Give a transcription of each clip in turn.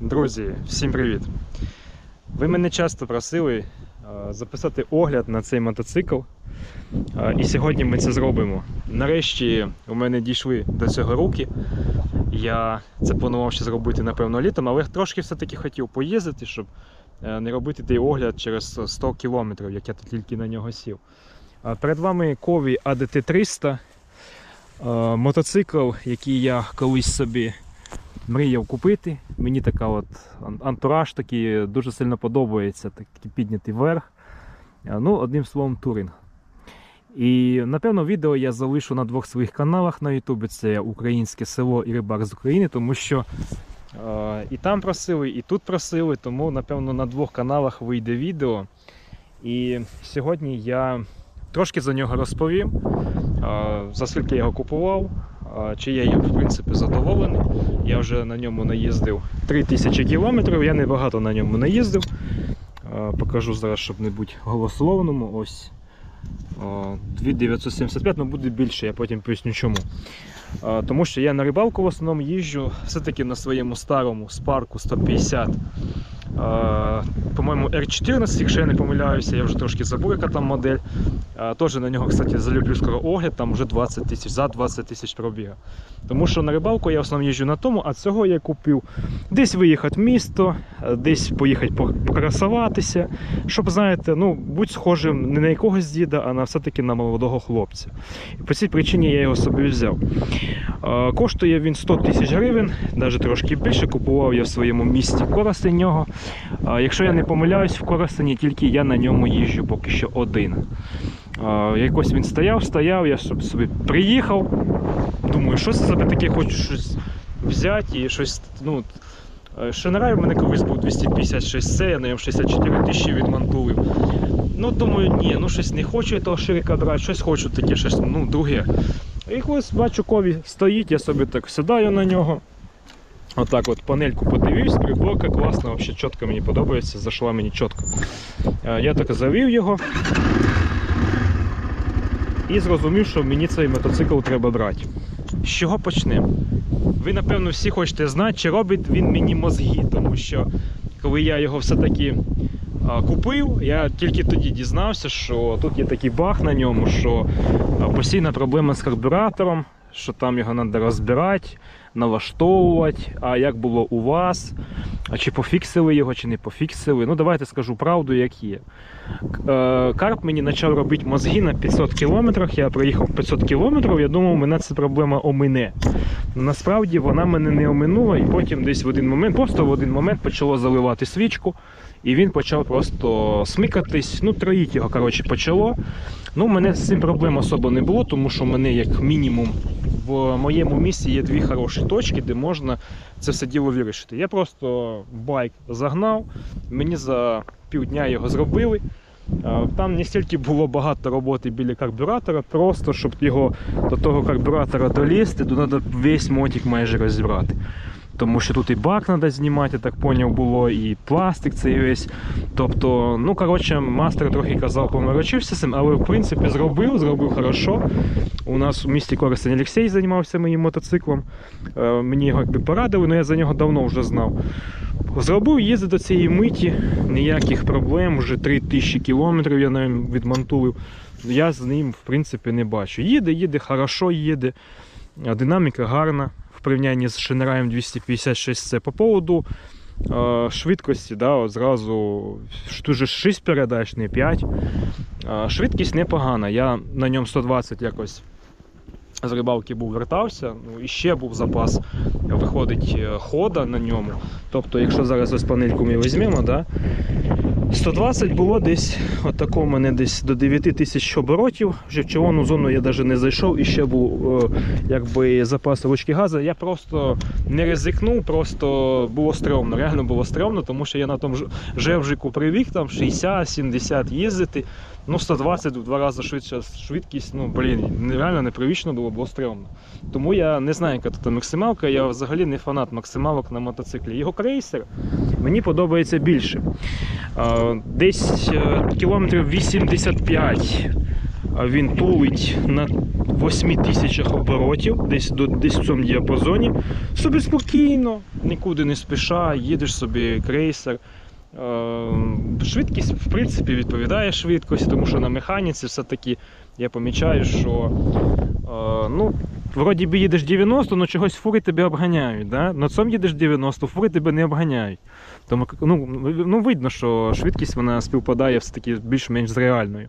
Друзі, всім привіт! Ви мене часто просили е, записати огляд на цей мотоцикл. Е, І сьогодні ми це зробимо. Нарешті у мене дійшли до цього руки. Я це планував ще зробити, напевно, літом, але трошки все-таки хотів поїздити, щоб е, не робити той огляд через 100 кілометрів, як я тут тільки на нього сів. Перед вами Кові ADT 300. Е, Мотоцикл, який я колись собі мріяв купити. Мені така от антураж такий дуже сильно подобається, такий піднятий вверх. Е, Ну, одним словом, туринг. І напевно відео я залишу на двох своїх каналах на Ютубі. Це Українське село і рибак з України, тому що е, і там просили, і тут просили, тому напевно на двох каналах вийде відео. І сьогодні я трошки за нього розповім, е, за скільки я його купував, е, чи я їм в принципі задоволений. Я вже на ньому наїздив 3000 кілометрів, я небагато на ньому наїздив. Покажу зараз, щоб не бути голословному. Ось е, 2975, ну буде більше, я потім поясню чому. Тому що я на рибалку в основному їжджу все-таки на своєму старому спарку 150. По-моєму, R14, якщо я не помиляюся, я вже трошки забув, яка там модель. Теж на нього, кстати, залюблю скоро огляд, там вже 20 тисяч, за 20 тисяч пробіга. Тому що на рибалку я в основному їжджу на тому, а цього я купив десь виїхати в місто, десь поїхати покрасуватися, щоб, знаєте, ну, будь схожим не на якогось діда, а на все-таки на молодого хлопця. І по цій причині я його собі взяв. Коштує він 100 тисяч гривень, навіть трошки більше. Купував я в своєму місті Коростень нього. Якщо я не помиляюсь, в Коростені тільки я на ньому їжджу поки що один. Якось він стояв, стояв, я собі приїхав. Думаю, що це за таке, хочу щось взяти і щось. Ну, Шенерай у мене колись був 256 c я на ньому 64 тисячі відмонтував. Ну, думаю, ні, ну щось не хочу я того ширика брати, щось хочу таке, щось ну, друге. І ось бачу, кові стоїть, я собі так сідаю на нього. Отак от панельку подивився, приборка класна, взагалі чітко мені подобається, зайшла мені чітко. Е, Я так завів його і зрозумів, що мені цей мотоцикл треба брати. З чого почнемо? Ви, напевно, всі хочете знати, чи робить він мені мозги, тому що коли я його все-таки купив, я тільки тоді дізнався, що тут є такий баг на ньому, що постійна проблема з карбюратором, що там його треба розбирати, налаштовувати. А як було у вас? А чи пофіксили його, чи не пофіксили? Ну, давайте скажу правду, як є. Е, Карп мені почав робити мозги на 500 кілометрах. Я проїхав 500 кілометрів, я думав, мене ця проблема омине. Насправді вона мене не оминула, і потім десь в один момент, просто в один момент почало заливати свічку, і він почав просто смикатись. Ну, троїть його коротше, почало. Ну, у мене з цим проблем особо не було, тому що мене, як мінімум, в моєму місці є дві хороші точки, де можна це все діло вирішити. Я просто байк загнав, мені за півдня його зробили. Там не стільки було багато роботи біля карбюратора, просто щоб його до того карбюратора долізти, то треба весь мотик майже розібрати. Тому що тут і бак треба знімати, я так поняв, було, і пластик цей весь. Тобто, ну коротше, мастер трохи казав, поморочився з цим, але в принципі зробив, зробив хорошо. У нас у місті Коростень Олексій займався моїм мотоциклом. Е, Мені його якби порадили, але я за нього давно вже знав. Зробив їздити до цієї миті, ніяких проблем, вже 3000 кілометрів я ним відмонтував. Я з ним, в принципі, не бачу. Їде, їде, хорошо їде. Динаміка гарна порівнянні з Шенераєм 256 це по поводу е, швидкості, да, от зразу дуже 6 передач, не 5. Е, швидкість непогана. Я на ньому 120 якось з рибалки був вертався, ну і ще був запас, виходить, е, хода на ньому. Тобто, якщо зараз ось панельку ми візьмемо, да, 120 було десь, отако в мене десь до 9 тисяч оборотів. Вже в червону зону я навіть не зайшов і ще був е, якби запас ручки газу. Я просто не ризикнув, просто було стрьомно. Реально було стрьомно, тому що я на тому жевжику привік там 60-70 їздити. Ну, 120 в два рази швидша швидкість, ну блін, реально непривично було, було стрьомно. Тому я не знаю, яка тут максималка. Я взагалі не фанат максималок на мотоциклі. Його крейсер мені подобається більше. Е, Десь е, кілометрів 85 він тулить на 8 тисячах оборотів, десь, десь в цьому діапазоні. Собі спокійно, нікуди не спіша, їдеш собі крейсер. Е, Швидкість, в принципі, відповідає швидкості, тому що на механіці все-таки я помічаю, що е, ну, вроді би їдеш 90, але чогось фури тебе обганяють. Да? На цьому їдеш 90, фури тебе не обганяють. Тому ну, ну, видно, що швидкість вона співпадає все-таки більш-менш з реальною.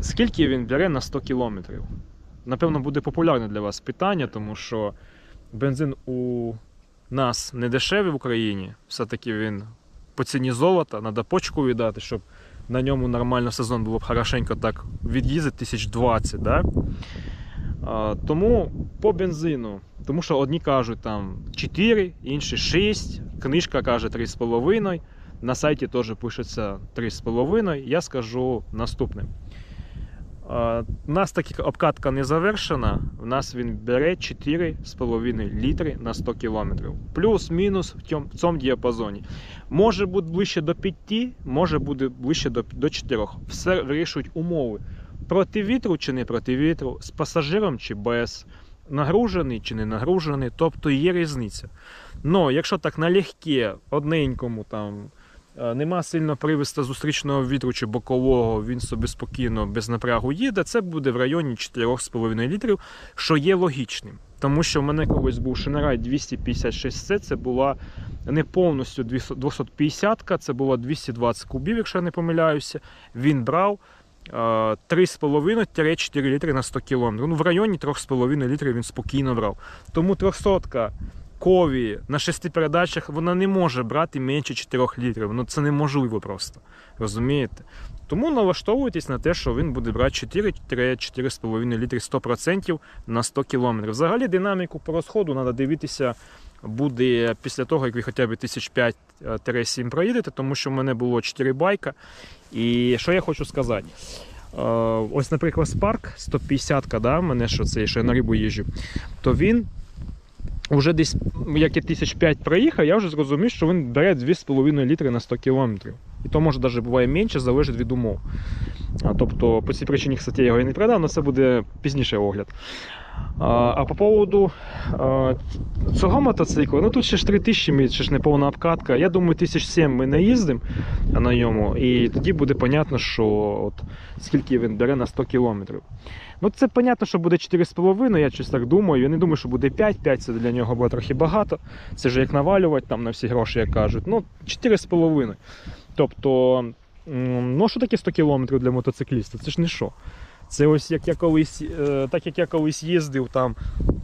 Скільки він бере на 100 кілометрів? Напевно, буде популярне для вас питання, тому що бензин у нас не дешевий в Україні. Все-таки він по ціні золота, треба почку віддати, щоб на ньому нормально сезон було б хорошенько так від'їздити тисяч 20, да? Тому по бензину, тому що одні кажуть там 4, інші 6, книжка каже 3,5, на сайті теж пишеться 3,5. Я скажу наступне. У нас таки обкатка не завершена. У нас він бере 4,5 літри на 100 км. Плюс-мінус в цьому діапазоні. Може бути ближче до 5, може бути ближче до 4. Все вирішують умови. Проти вітру чи не проти вітру, з пасажиром чи без, нагружений чи не нагружений, тобто є різниця. Ну, якщо так налегке, одненькому там. е, Нема сильно привиста зустрічного вітру чи бокового, він собі спокійно без напрягу їде. Це буде в районі 4,5 літрів, що є логічним. Тому що в мене колись був Шинерай 256C, це була не повністю 250-ка, це було 220 кубів, якщо я не помиляюся. Він брав 3,5-4 літри на 100 км. Ну, в районі 3,5 літрів він спокійно брав. Тому 300-ка кові на шести передачах вона не може брати менше 4 літрів. Ну це неможливо просто. Розумієте? Тому налаштовуйтесь на те, що він буде брати 4-4,5 літри 100% на 100 км. Взагалі динаміку по розходу треба дивитися буде після того, як ви хоча б 1005-7 проїдете, тому що в мене було 4 байка. І що я хочу сказати? Е, Ось, наприклад, Spark 150 да, мене що це, що я на рибу їжджу, то він вже десь, як я 1005 проїхав, я вже зрозумів, що він бере 2,5 літри на 100 км. І то може навіть буває менше, залежить від умов. Тобто, по цій причині, кстати, я його і не продав, але це буде пізніше огляд. А, по поводу цього мотоциклу, ну тут ще ж 3000, мі- ще ж не повна обкатка. Я думаю, 1007 ми не їздимо на ньому, і тоді буде понятно, що от скільки він бере на 100 кілометрів. Ну, це понятно, що буде 4,5, я щось так думаю. Я не думаю, що буде 5, 5 це для нього буде трохи багато. Це ж як навалювати там на всі гроші, як кажуть. Ну, 4,5. Тобто, ну що таке 100 кілометрів для мотоцикліста? Це ж не що. Це ось як я колись, е, так як я колись їздив там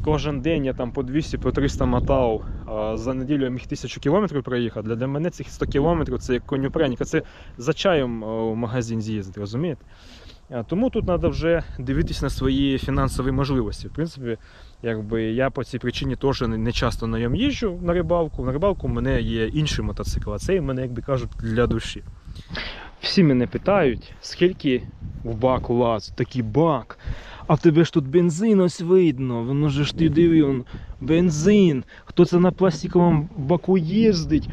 кожен день, я там по 200, по 300 мотав, а за неділю я міг 1000 кілометрів проїхати. Для, мене цих 100 кілометрів це як коню пряника. Це за чаєм е, в магазин з'їздити, розумієте? Тому тут треба вже дивитися на свої фінансові можливості. В принципі, якби я по цій причині теж не, часто на ньому їжджу на рибалку. На рибалку в мене є інший мотоцикл, а цей в мене, як кажуть, для душі. Всі мене питають, скільки в баку лаз, такий бак. А в тебе ж тут бензин ось видно, воно ж ти диви, он, бензин. Хто це на пластиковому баку їздить,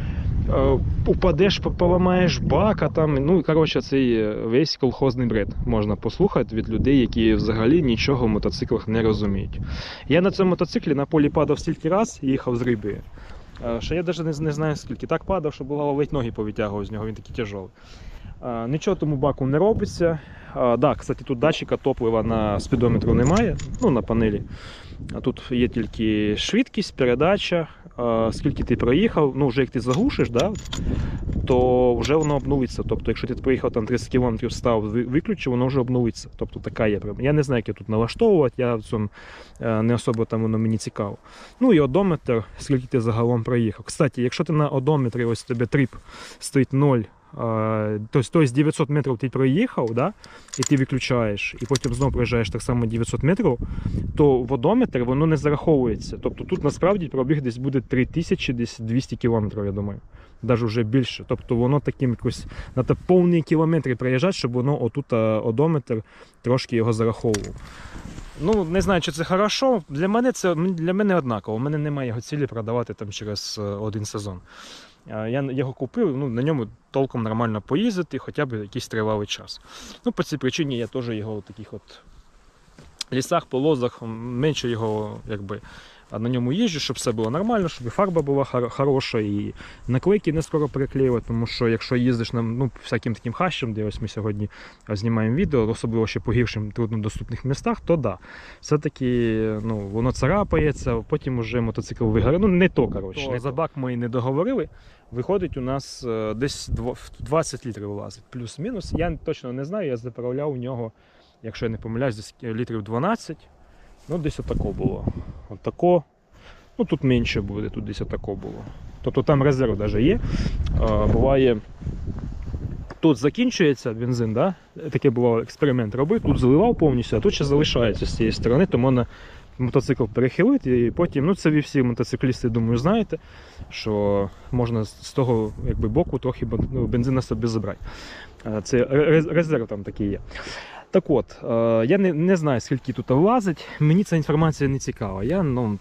е, упадеш, поламаєш бак, а там, ну, коротше, цей е, весь колхозний бред можна послухати від людей, які взагалі нічого в мотоциклах не розуміють. Я на цьому мотоциклі на полі падав стільки раз їхав з риби. Е, Що я навіть не, не знаю скільки. Так падав, що бувало ледь ноги повитягував з нього, він такий тяжовий. Нічого тому баку не робиться. Так, да, кстати, тут датчика топлива на спідометру немає, ну на панелі. Тут є тільки швидкість, передача, скільки ти проїхав, ну вже як ти заглушиш, да, то вже воно обнулиться. Тобто, якщо ти проїхав там 30 км став, виключив, воно вже обнулиться. Тобто така є. Я не знаю, як я тут налаштовувати, я в цьому е, не особо там воно мені цікаво. Ну і одометр, скільки ти загалом проїхав. Кстати, якщо ти на одометрі, ось тебе тріп стоїть 0, а, тобто, тобто 900 метрів ти проїхав, да? і ти виключаєш, і потім знову проїжджаєш так само 900 метрів, то в одометр воно не зараховується. Тобто тут насправді пробіг десь буде 3200 кілометрів, я думаю. Навіть вже більше. Тобто воно таким якось треба повні кілометри проїжджати, щоб воно отут одометр трошки його зараховував. Ну, не знаю, чи це хорошо. Для мене це для мене однаково. У мене немає його цілі продавати там через е, один сезон. А, Я його купив, ну, на ньому толком нормально поїздити, хоча б якийсь тривалий час. Ну, по цій причині я теж його в таких от лісах, полозах менше його якби. На ньому їжджу, щоб все було нормально, щоб і фарба була хар- хороша, і наклейки не скоро переклеювати, тому що якщо їздиш на ну, всяким таким хащем, де ось ми сьогодні знімаємо відео, особливо ще по гіршим труднодоступних містах, то да. Все-таки ну, воно царапається, потім уже мотоцикл вигорає. Ну не то, коротше. То- За бак ми не договорили. Виходить, у нас е, десь в 20 літрів вилазить, плюс-мінус. Я точно не знаю, я заправляв у нього, якщо я не помиляюсь, десь літрів 12. Ну, десь отако було. Отако. Ну тут менше буде, тут десь отако було. Тобто там резерв навіть є. Буває, тут закінчується бензин, да? таке бувало, експеримент робив, тут заливав повністю, а тут ще залишається з цієї сторони, то можна мотоцикл перехилити і потім, ну це ви всі мотоциклісти, думаю, знаєте, що можна з того якби, боку трохи ну, бензина собі забрати. Це резерв там такий є. Так от, е, я не, не знаю, скільки тут влазить. Мені ця інформація не цікава. Я ну,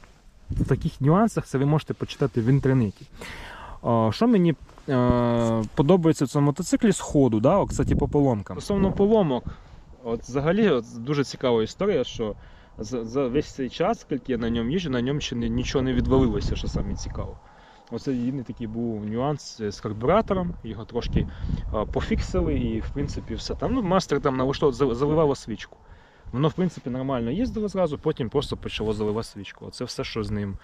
в таких нюансах це ви можете почитати в інтернеті. Е, Що мені е, подобається в цьому мотоциклі з ходу, да? Кстати, по поломкам. Стосовно поломок, от взагалі от, дуже цікава історія, що за, за весь цей час, скільки я на ньому їжджу, на ньому ще нічого не відвалилося, що саме цікаво. Оце єдиний такий був нюанс з карбюратором, його трошки пофіксили і в принципі все. Там ну, мастер там налаштовував, заливало свічку. Воно, в принципі, нормально їздило зразу, потім просто почало заливати свічку. Оце все, що з ним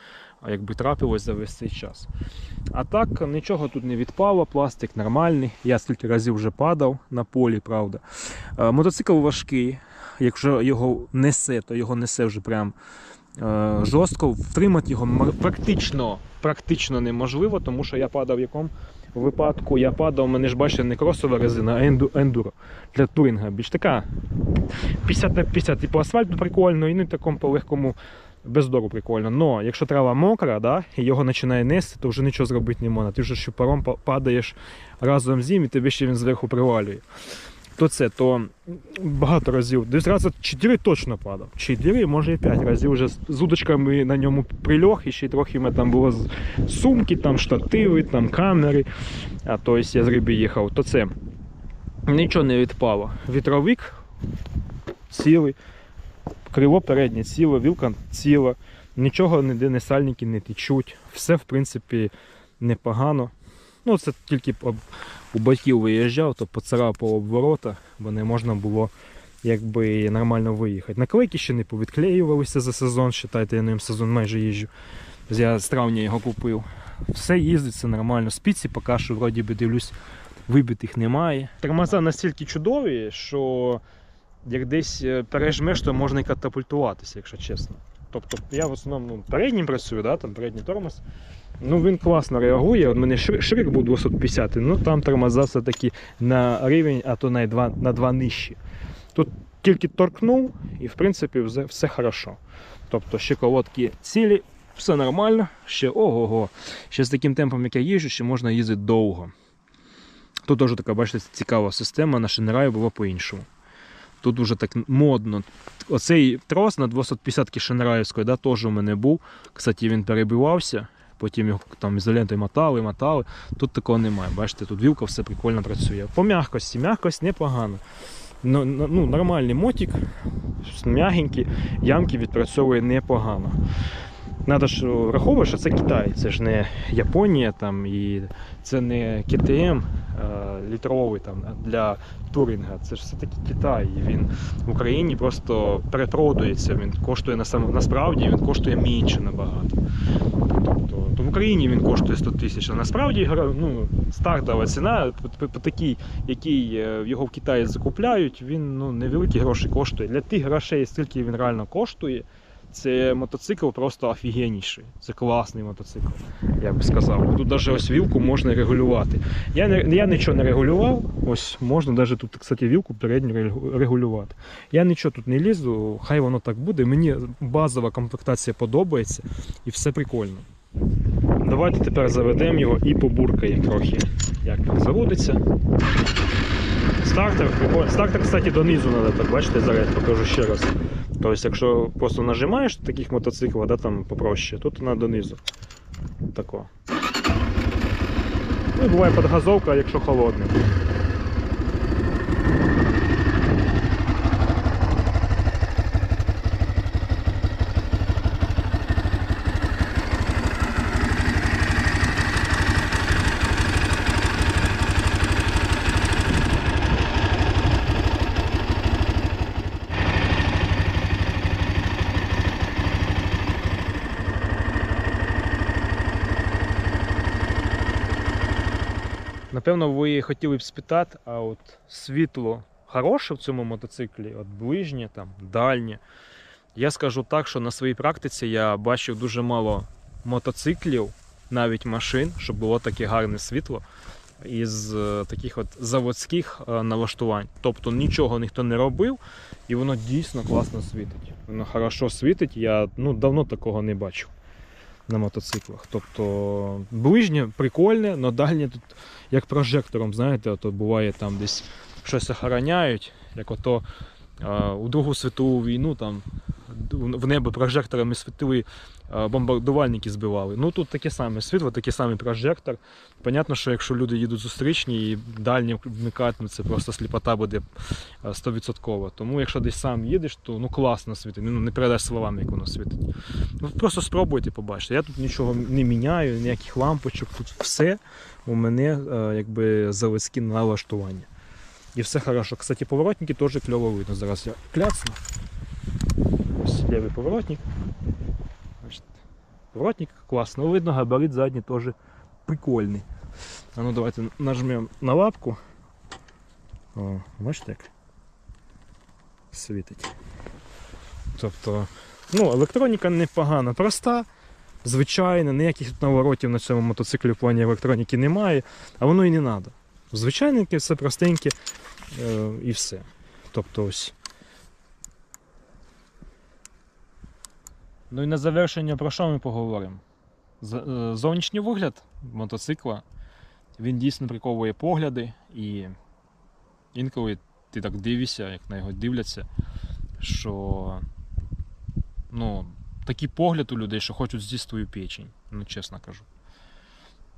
якби трапилось за весь цей час. А так, нічого тут не відпало, пластик нормальний. Я скільки разів вже падав на полі, правда. Мотоцикл важкий. Якщо його несе, то його несе вже прям жорстко. Втримати його практично, практично неможливо, тому що я падав в якому випадку. Я падав, у мене ж бачите, не кросова резина, а енду- ендуро для турінга. Більш така 50 на 50, типу асфальту прикольно, і не такому по легкому бездору прикольно. Но якщо трава мокра, да, і його починає нести, то вже нічого зробити не можна. Ти вже па- падаєш разом з ним, і тебе ще він зверху привалює. То це, то багато разів, десь раза 4 точно падав. 4, може і 5 разів вже з удочками на ньому прильох, і ще трохи мене там було сумки, там штативи, там камери. А то я з риби їхав, то це нічого не відпало. Вітровик цілий, крило переднє ціле, вілка ціла, нічого ніде не сальники не течуть. Все, в принципі, непогано. Ну, це тільки у батьків виїжджав, то поцарапав обворота, бо не можна було якби нормально виїхати. Наклейки ще не повідклеювалися за сезон, считайте, я на ньому сезон майже їжджу. Я з травня його купив. Все їздить, все нормально. Спіці поки що вроді би дивлюсь, вибитих немає. Тормоза настільки чудові, що як десь е, пережмеш, то можна і катапультуватися, якщо чесно. Тобто я в основному ну, переднім працюю, да, там передній тормоз. Ну він класно реагує. От мене шрик, був 250, ну там тормоза все-таки на рівень, а то на два, на два нижчі. Тут тільки торкнув і в принципі все, все хорошо. Тобто ще колодки цілі, все нормально, ще ого-го. Ще з таким темпом, як я їжджу, ще можна їздити довго. Тут теж така, бачите, цікава система, на Шинераю було по-іншому. Тут вже так модно. Оцей трос на 250 Шинераївської да, теж у мене був. Кстати, він перебивався, потім його там ізолентою мотали, мотали. Тут такого немає. Бачите, тут вілка все прикольно працює. По м'якості, м'якость непогана. Ну, ну, ну, нормальний мотик, м'ягенький, ямки відпрацьовує непогано. Надо ж враховувати, що це Китай, це ж не Японія там, і це не КТМ е, літровий там, для турінга. Це ж все-таки Китай. І він в Україні просто перепродується. Він коштує на сам- насправді він коштує менше набагато. Україні він коштує 100 тисяч, а насправді ну, стартова ціна по такій, який е, його в Китаї закупляють, він ну, невеликі гроші коштує. Для тих грошей, скільки він реально коштує, це мотоцикл просто офігенніший. Це класний мотоцикл, я би сказав. Тут навіть ось вілку можна регулювати. Я, не, я нічого не регулював, ось можна навіть тут, кстати, вілку передню регулювати. Я нічого тут не лізу, хай воно так буде. Мені базова комплектація подобається і все прикольно. Давайте тепер заведемо його і побуркаємо трохи, як він заводиться. Стартер. Стартер, кстати, донизу треба, так бачите, зараз я покажу ще раз. Тобто, якщо просто нажимаєш таких мотоциклів, да, там попроще, тут вона донизу. Тако. Ну і буває підгазовка, якщо холодний. Напевно, ви хотіли б спитати, а от світло хороше в цьому мотоциклі, от ближнє, там, дальнє. Я скажу так, що на своїй практиці я бачив дуже мало мотоциклів, навіть машин, щоб було таке гарне світло із е, таких от заводських е, налаштувань. Тобто нічого ніхто не робив, і воно дійсно класно світить. Воно хорошо світить, я ну, давно такого не бачив на мотоциклах. Тобто ближнє прикольне, але дальнє тут як прожектором, знаєте, ото буває там десь щось охороняють, як ото е, у Другу світову війну там в небо прожекторами світили, бомбардувальники збивали. Ну тут таке саме світло, такий самий прожектор. Понятно, що якщо люди їдуть зустрічні і дальні вмикають, ну це просто сліпота буде е, 100%. Тому якщо десь сам їдеш, то ну класно світить. Ну не передасть словами, як воно світить. Ну, просто спробуйте побачити. Я тут нічого не міняю, ніяких лампочок, тут все у мене е, якби заводські налаштування. І все хорошо. Кстати, поворотники теж кльово видно. Зараз я кляцну. Ось лівий поворотник. Бачите, Поворотник класно видно, габарит задній теж прикольний. А ну давайте нажмемо на лапку. О, бачите як? Світить. Тобто, ну, електроніка непогана, проста, звичайна, ніяких наворотів на цьому мотоциклі в плані електроніки немає, а воно і не треба. Звичайненьке, все простеньке е, і все. Тобто ось. Ну і на завершення про що ми поговоримо? Е, Зовнішній вигляд мотоцикла, він дійсно приковує погляди, і інколи ти так дивишся, як на його дивляться, що ну, такий погляд у людей, що хочуть з'їсти твою печень, ну чесно кажу.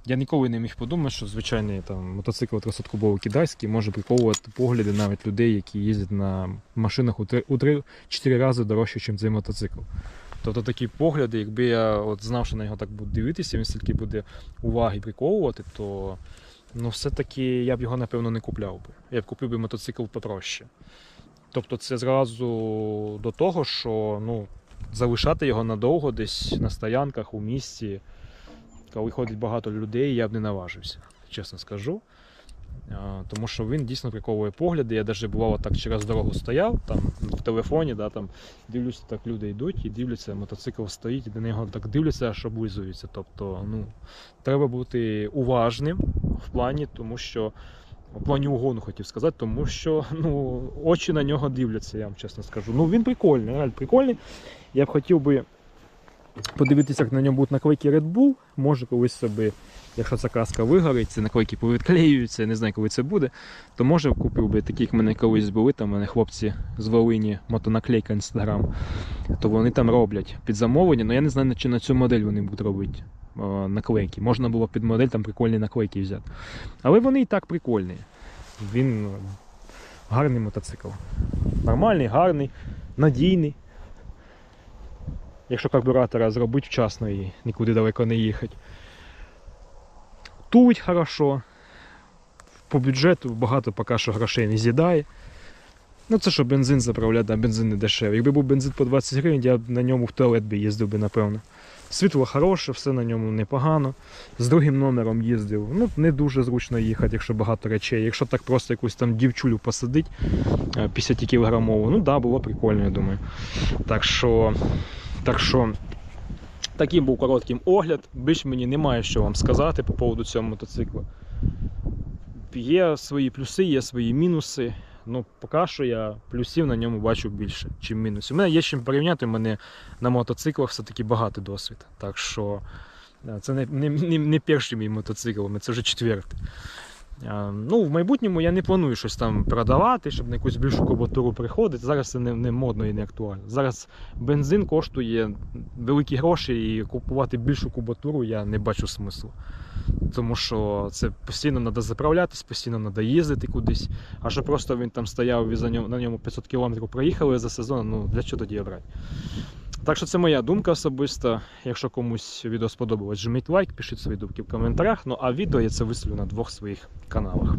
Я ніколи не міг подумати, що звичайний там, мотоцикл 300-кубовий китайський може приковувати погляди навіть людей, які їздять на машинах у 3-4 рази дорожче, ніж цей мотоцикл. Тобто такі погляди, якби я от знав, що на нього так буду дивитися, він стільки буде уваги приковувати, то ну, все-таки я б його, напевно, не купляв би. Я б купив би мотоцикл попроще. Тобто це зразу до того, що ну, залишати його надовго десь на стоянках у місті, коли ходить багато людей, я б не наважився, чесно скажу. Тому що він дійсно приковує погляди. Я навіть бувало так через дорогу стояв, там в телефоні, да, там, дивлюся, так люди йдуть і дивляться, мотоцикл стоїть, і до нього так дивляться, аж облизуються. Тобто, ну, треба бути уважним в плані, тому що. В плані угону хотів сказати, тому що ну, очі на нього дивляться, я вам чесно скажу. Ну він прикольний, реально прикольний. Я б хотів би подивитися, як на ньому будуть наклейки Red Bull. Може колись собі, якщо ця краска вигорить, ці наклейки повідклеюються, не знаю, коли це буде, то може купив би такі, як мене колись були. Там мене хлопці з Волині, мотонаклейка Instagram, то вони там роблять під замовлення, але я не знаю, чи на цю модель вони будуть робити наклейки. Можна було під модель там прикольні наклейки взяти. Але вони і так прикольні. Він ну, гарний мотоцикл. Нормальний, гарний, надійний. Якщо карбюратора зробити вчасно і нікуди далеко не їхати. Тулить хорошо. По бюджету багато поки що грошей не з'їдає. Ну це що бензин заправляти, а бензин не дешевий. Якби був бензин по 20 гривень, я б на ньому в туалет би їздив би, напевно. Світло хороше, все на ньому непогано. З другим номером їздив. Ну, не дуже зручно їхати, якщо багато речей. Якщо так просто якусь там дівчулю посадить 50 кілограмову, ну да, було прикольно, я думаю. Так що, так що, таким був короткий огляд. Більш мені немає що вам сказати по поводу цього мотоцикла. Є свої плюси, є свої мінуси. Ну, поки що я плюсів на ньому бачу більше, ніж мінусів. У мене є чим порівняти, у мене на мотоциклах все-таки багатий досвід. Так що е, це не, не, не перший мій мотоцикл, це вже четвертий. Ну, в майбутньому я не планую щось там продавати, щоб на якусь більшу кубатуру приходити. Зараз це не, не модно і не актуально. Зараз бензин коштує великі гроші і купувати більшу кубатуру я не бачу смислу. Тому що це постійно треба заправлятись, постійно треба їздити кудись. А що просто він там стояв і на ньому 500 км проїхали за сезон, ну для чого тоді брати? Так що це моя думка особиста. Якщо комусь відео сподобалось, жміть лайк, пишіть свої думки в коментарях. Ну а відео я це виставлю на двох своїх каналах.